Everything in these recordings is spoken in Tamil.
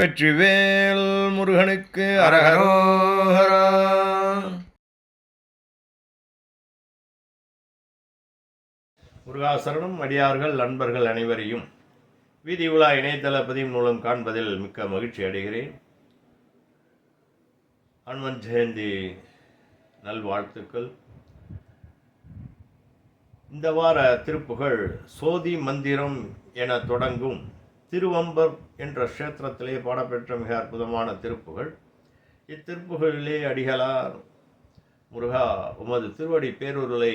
வெற்றிவேல் முருகனுக்கு அரகரோஹரா முருகாசரணம் அடியார்கள் நண்பர்கள் அனைவரையும் வீதி உலா இணையதள பதிவு மூலம் காண்பதில் மிக்க மகிழ்ச்சி அடைகிறேன். அனுமன் ஜெயந்தி நல்வாழ்த்துக்கள். இந்த வார திருப்புகழ் சோதி மந்திரம் என தொடங்கும் திருவம்பர் என்ற க்ஷேத்திரத்திலே பாடப்பெற்ற மிக அற்புதமான திருப்புகள். இத்திருப்புகளிலே அடிகளார் முருகா உமது திருவடி பேரொருளை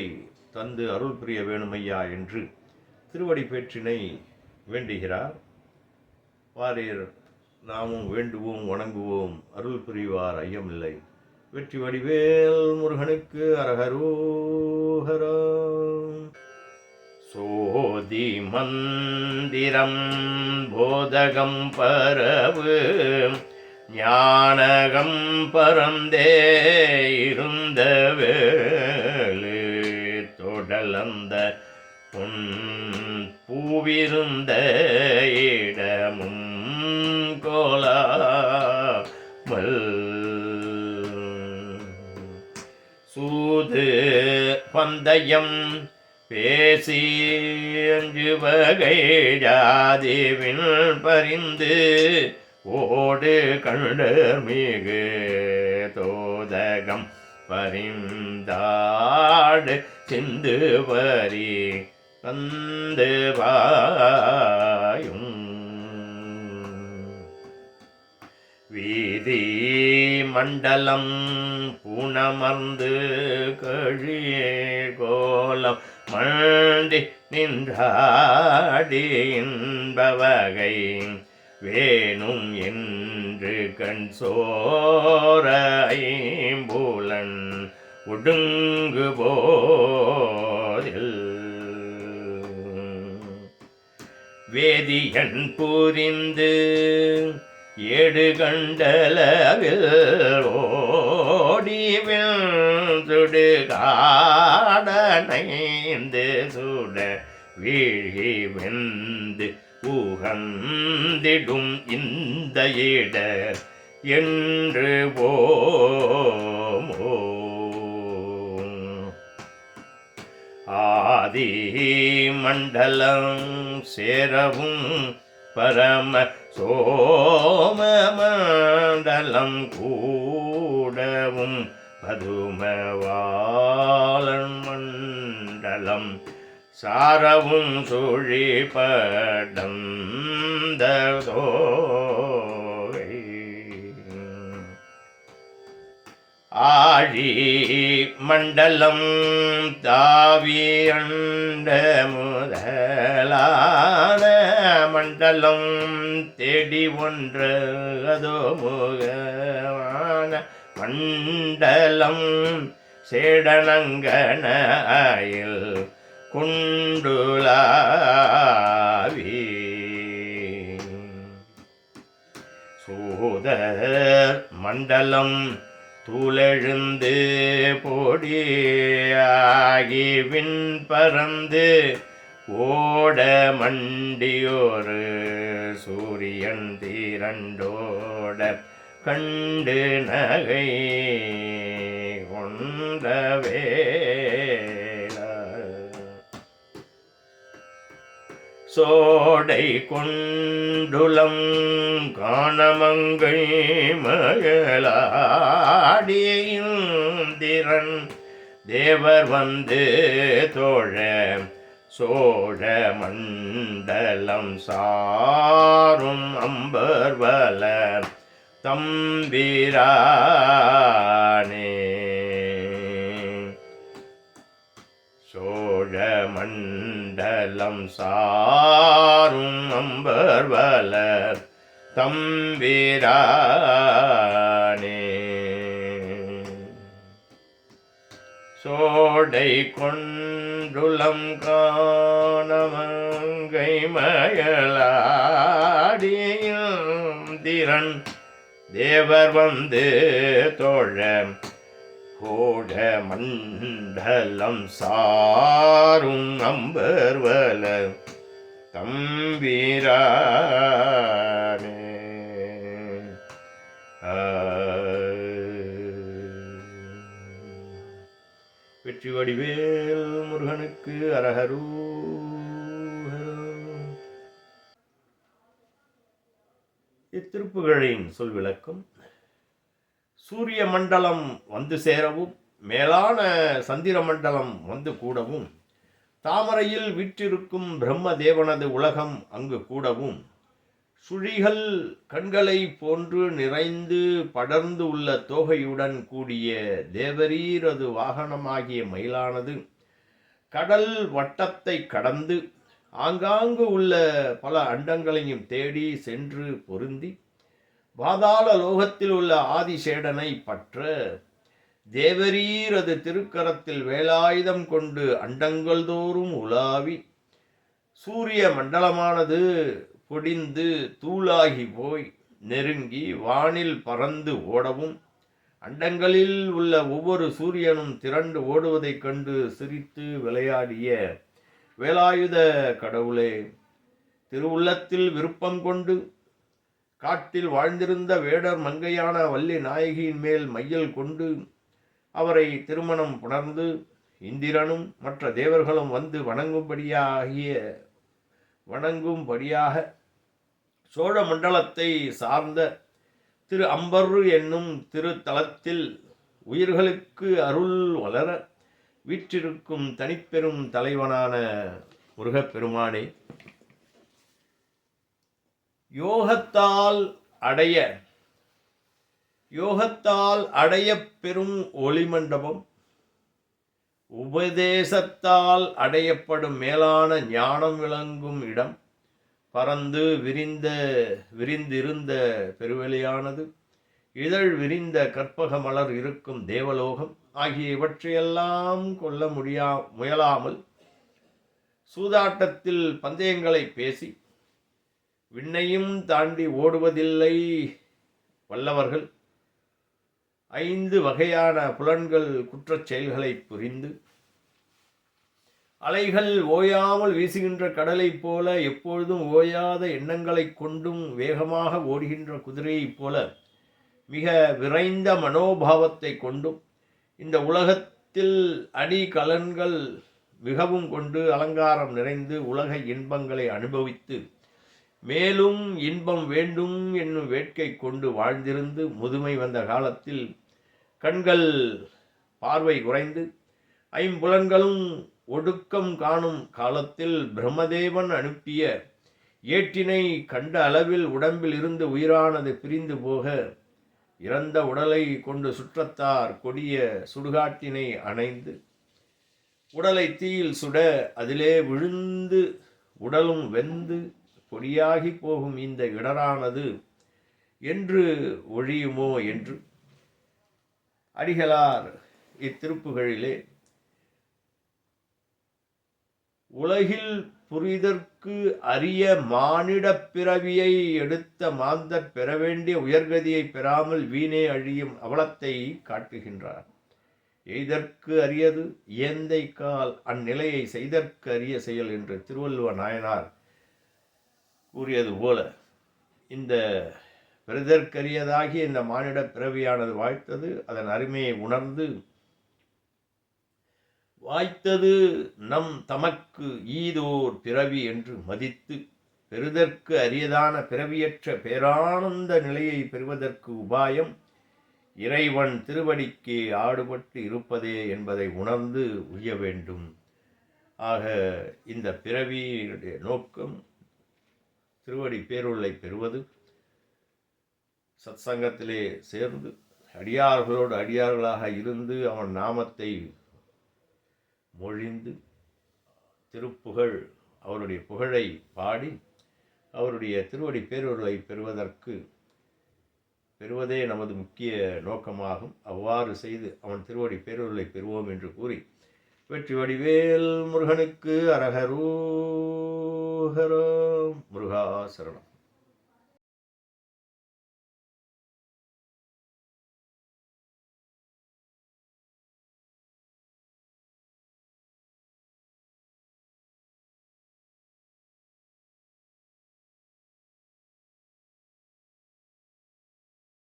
தந்து அருள் புரிய வேணுமையா என்று திருவடி பேற்றினை வேண்டுகிறார். வாரீர் நாமும் வேண்டுவோம் வணங்குவோம் அருள் புரிவார் ஐயமில்லை. வெற்றி வடிவேல் முருகனுக்கு அரகரோஹரா சோதி மந்திரம் போதகம் பரவு ஞானகம் பரந்தே இருந்த வேளு தொடலந்த உன் பூவிருந்த இடமும் கோலாமல் சூது பந்தயம் பேசி அஞ்சு வகை ஜாதிவின் பறிந்து ஓடு கண்டர் மிகு தோதகம் பரிந்தாடு சிந்து வரி வந்து வாயும். வீதி மண்டலம் பூணமர்ந்து கழியே கோலம் மண்டி நின்றாடி இன்பவகை வேணும் என்று கண் சோர ஐம்புலன் ஒடுங்கு போதில். வேதியன் புரிந்து ஏடு கண்டளவில் ஓடிவில் சுடு காடனைந்து வீழ்கி வெந்து உகந்திடும் இந்த இட என்று போமோ. ஆதி மண்டலம் சேரவும் பரம சோம மண்டலம் கூடவும் பதுமவாளன் மண்டலம் சாரவும் சுழிபடம் ஆழி மண்டலம் தாவி அண்ட முதலான மண்டலம் தேடி ஒன்று அதோ முகமான மண்டலம் சேடனங்கன சேடனங்கனாயில் குண்டுலாவி சூதர் மண்டலம் தூளெழுந்து பொடியாகி விண் பறந்து ஓட மண்டியோரு சூரியன் தீரண்டோட கண்டு நகை கொண்டவே சோடை கொண்டுளம் காணமங்கை மயலான தேவர் வந்து தோழ சோழ மண்டலம் சாரும் அம்பர்வல தம்பிரானே. சோழ மண்டலம் சாரும் அம்பர்வல தம்பிரானே. சோடை கொண்டுலம் காணமங்கை மயலாடியும் திறன். தேவர் வந்து தோழம் கோட மண்டலம் சாரும் அம்பர்வல தம்பிரானே ஆ. வெற்றி வடிவேல் முருகனுக்கு அரகரூ இத்திருப்புகளின் சொல் விளக்கம் சூரிய மண்டலம் வந்து சேரவும் மேலான சந்திர மண்டலம் வந்து கூடவும் தாமரையில் விற்றிருக்கும் பிரம்ம தேவனது உலகம் அங்கு கூடவும் சுழிகள் கண்களை போன்று நிறைந்து படர்ந்து உள்ள தோகையுடன் கூடிய தேவரீரது வாகனமாகிய மயிலானது கடல் வட்டத்தை கடந்து ஆங்காங்கு உள்ள பல அண்டங்களையும் தேடி சென்று பொருந்தி பாதாள லோகத்தில் உள்ள ஆதிசேடனை பற்ற தேவரீரது திருக்கரத்தில் வேலாயுதம் கொண்டு அண்டங்கள் தோறும் உலாவி சூரிய மண்டலமானது பொடிந்து தூளாகி போய் நெருங்கி வானில் பறந்து ஓடவும் அண்டங்களில் உள்ள ஒவ்வொரு சூரியனும் திரண்டு ஓடுவதைக் கண்டு சிரித்து விளையாடிய வேலாயுத கடவுளே திருவுள்ளத்தில் விருப்பம் கொண்டு காட்டில் வாழ்ந்திருந்த வேடர் மங்கையான வள்ளி நாயகியின் மேல் மையல் கொண்டு அவரை திருமணம் புணர்ந்து இந்திரனும் மற்ற தேவர்களும் வந்து வணங்கும்படியாகிய வணங்கும்படியாக சோழ மண்டலத்தை சார்ந்த திரு அம்பரு என்னும் திருத்தலத்தில் உயிர்களுக்கு அருள் வளர வீற்றிருக்கும் தனிப்பெரும் தலைவனான முருகப்பெருமானே யோகத்தால் அடைய யோகத்தால் அடையப் பெறும் ஒளிமண்டபம் உபதேசத்தால் அடையப்படும் மேலான ஞானம் விளங்கும் இடம் பறந்து விரிந்த விரிந்திருந்த பெருவெளியானது இதழ் விரிந்த கற்பக மலர் இருக்கும் தேவலோகம் ஆகிய இவற்றையெல்லாம் கொள்ள முடியா முயலாமல் சூதாட்டத்தில் பந்தயங்களை பேசி விண்ணையும் தாண்டி ஓடுவதில்லை. வல்லவர்கள் ஐந்து வகையான புலன்கள் குற்றச் செயல்களை புரிந்து அலைகள் ஓயாமல் வீசுகின்ற கடலைப் போல எப்பொழுதும் ஓயாத எண்ணங்களைக் கொண்டும் வேகமாக ஓடுகின்ற குதிரையைப் போல மிக விரைந்த மனோபாவத்தை கொண்டும் இந்த உலகத்தில் அடி கலன்கள் மிகவும் கொண்டு அலங்காரம் நிறைந்து உலக இன்பங்களை அனுபவித்து மேலும் இன்பம் வேண்டும் என்னும் வேட்கை கொண்டு வாழ்ந்திருந்து முதுமை வந்த காலத்தில் கண்கள் பார்வை குறைந்து ஐம்புலன்களும் ஒடுக்கம் காணும் காலத்தில் பிரம்மதேவன் அனுப்பிய ஏற்றினை கண்ட அளவில் உடம்பில் இருந்து உயிரானது பிரிந்து போக இறந்த உடலை கொண்டு சுற்றத்தார் கொடிய சுடுகாட்டினை அணைந்து உடலை தீயில் சுட அதிலே விழுந்து உடலும் வெந்து பொடியாகி போகும் இந்த இடரானது என்று ஒழியுமோ என்று. அடிகளார் இத்திருப்புகளிலே உலகில் புரிதற்கு அரிய மானிடப் பிறவியை எடுத்த மாந்தர் பெற வேண்டிய உயர்கதியை பெறாமல் வீணே அழியும் அவலத்தை காட்டுகின்றார். எய்தற்கு அரியது ஏந்தைக்கால் கால் அந்நிலையை செய்தற்கு அரிய செயல் என்று திருவள்ளுவ நாயனார் கூறியது போல இந்த பெறுதற்கரியதாகிய இந்த மானிட பிறவியானது வாய்த்தது அதன் அருமையை உணர்ந்து வாய்த்தது நம் தமக்கு ஈதோர் பிறவி என்று மதித்து பெறுதற்கு அரியதான பிறவியற்ற பேரானந்த நிலையை பெறுவதற்கு உபாயம் இறைவன் திருவடிக்கு ஆடுபட்டு இருப்பதே என்பதை உணர்ந்து உய்ய வேண்டும். ஆக இந்த பிறவியினுடைய நோக்கம் திருவடி பேருளை பெறுவது சத்சங்கத்திலே சேர்ந்து அடியார்களோடு அடியார்களாக இருந்து அவன் நாமத்தை மொழிந்து திருப்புகழ் அவருடைய புகழை பாடி அவருடைய திருவடி பேருளை பெறுவதற்கு பெறுவதே நமது முக்கிய நோக்கமாகும். அவ்வாறு செய்து அவன் திருவடி பேருருளை பெறுவோம் என்று கூறி வெற்றி வடிவேல் முருகனுக்கு அரகரூஹரம் சரணம்.